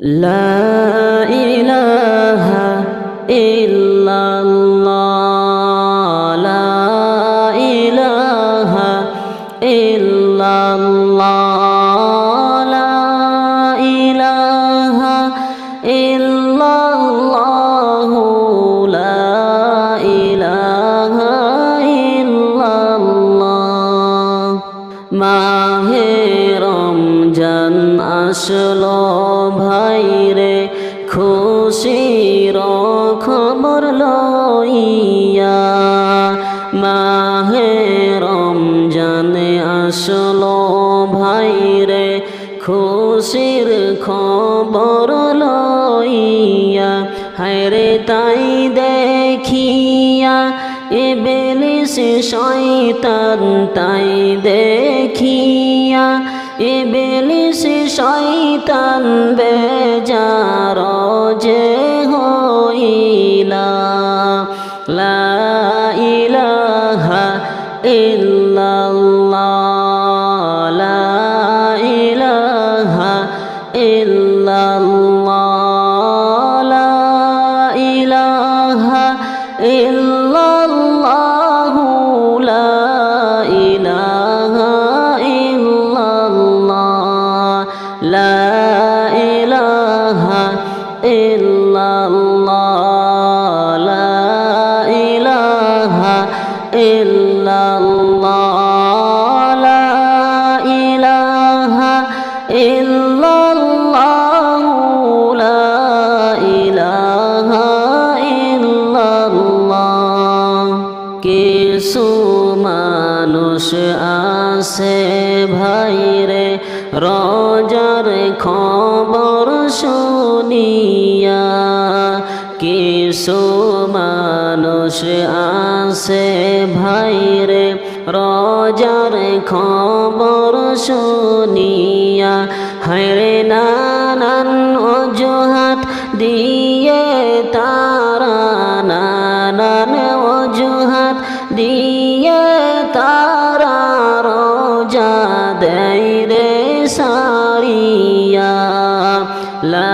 লা ইলাহা ইল্লা মাহে রমজান আসলো ভাই রে খুশির খবর লইয়া, হায়রে তাই দেখিয়া এবেলিস শয়তান তাই দেখিয়া এবেলিস শয়তান বেজার যে হইলা, লা đi মানুষ আছে ভাইরে, রজার খবর শুনিয়া কিছু মানুষ আছে ভাইরে, রজার খবর শুনিয়া। হায়রে নানান অজুহাত দিয়ে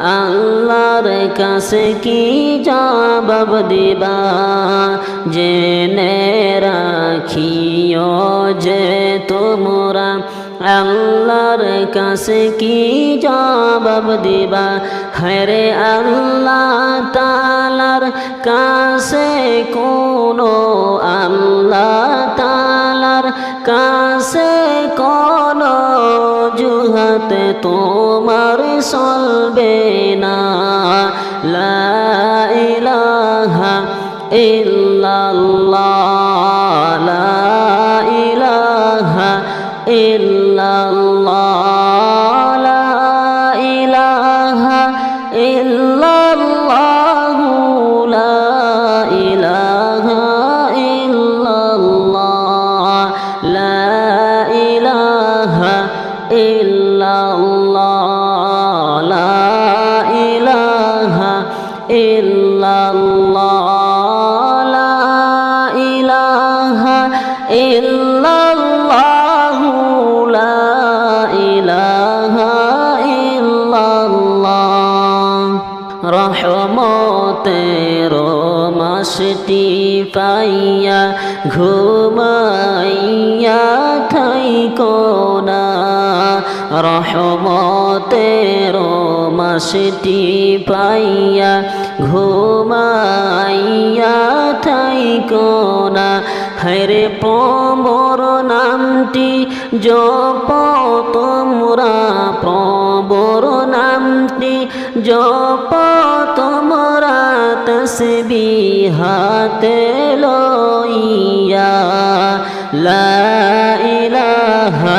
আল্লাহর কাছে কি জবাব দিবা? জেনে রাখিও যে তোমরা আল্লাহর কাছে কি জবাব দিবা? হরে আল্লাহ তালার কাছে কোনো আল্লাহ তালার কাছে কোনো রাতে তোমার চলবে না লাইলাহা ইল্লাল্লাহ লাইলাহা ইল্লাল্লাহ লাইলাহা ইল্লাল্লাহ ইল্লাল্লাহ লা ইলাহা ইল্লাল্লাহ লা ইলাহা ইল্লাল্লাহ। রহমতের মাসটি পাইয়া ঘুমাইয়া রহমতের মাসটি পাইয়া, ঘুমাইয়া থাইকোনা হরে প্রবর নামটি জপ তোমরা প্রবর নামটি জপ তোমরা তসবি হাতে লইয়া। লা ইলাহা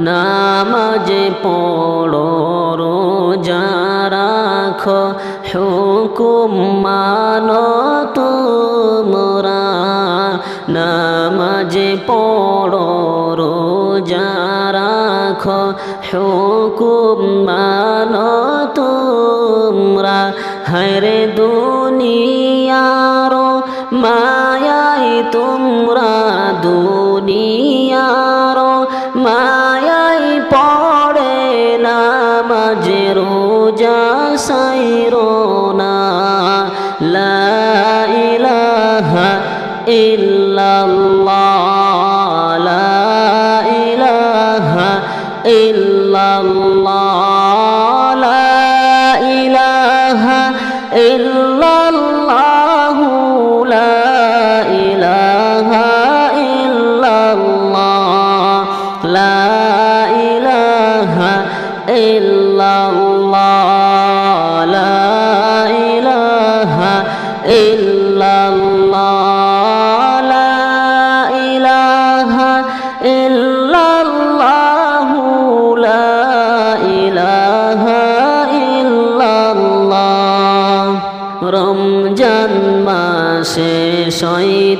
নামাজে পড়ো, রোজা রাখো। হুকুম মানো তোমরা। নামাজে পড়ো, রোজা রাখো। হুকুম মানো তোমরা। হরে সাইরো না লা ইলাহা ইল্লাল্লাহ।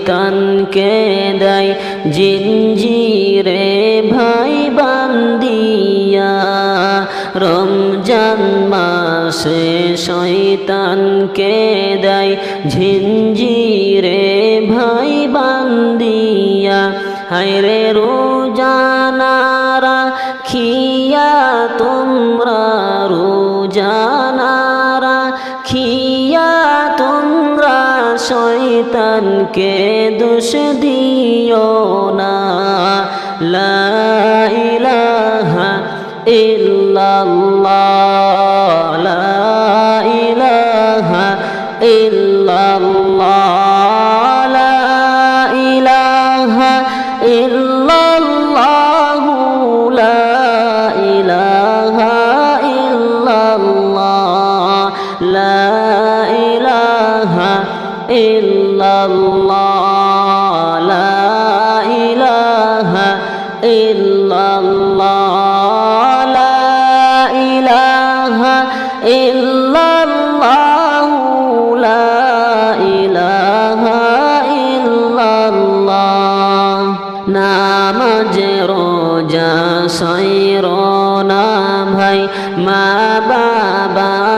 শয়তানকে দেয় জিঞ্জিরে ভাই বান্দিয়া। রমজান মাসে শয়তানকে দেয় ঝিঞ্জিরে ভাই বান্দিয়া। হায়রে রোজানারা খিয়া তোমরা শৈতানকে দোষ দিও না। লাইলাহা ইল্লাল্লাহ। লাইলাহা ইল্লাল্লাহ। লাইলাহা ইল্লা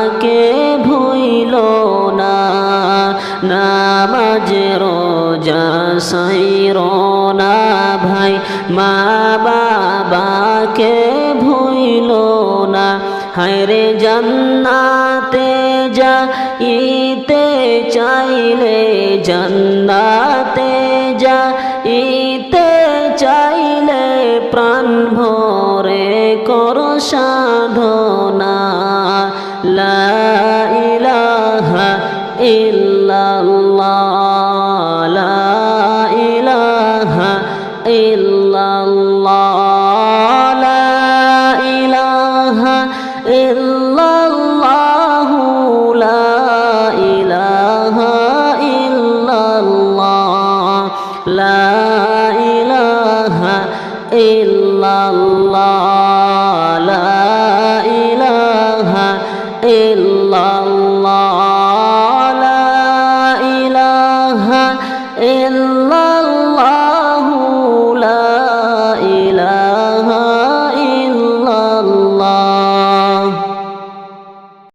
বাবাকে ভুইল না, নামাজ রোজা সৈর না ভাই, মা বাবাকে ভুইল না। হায়রে জান্নাতে যা ইতে চাইলে জান্নাতে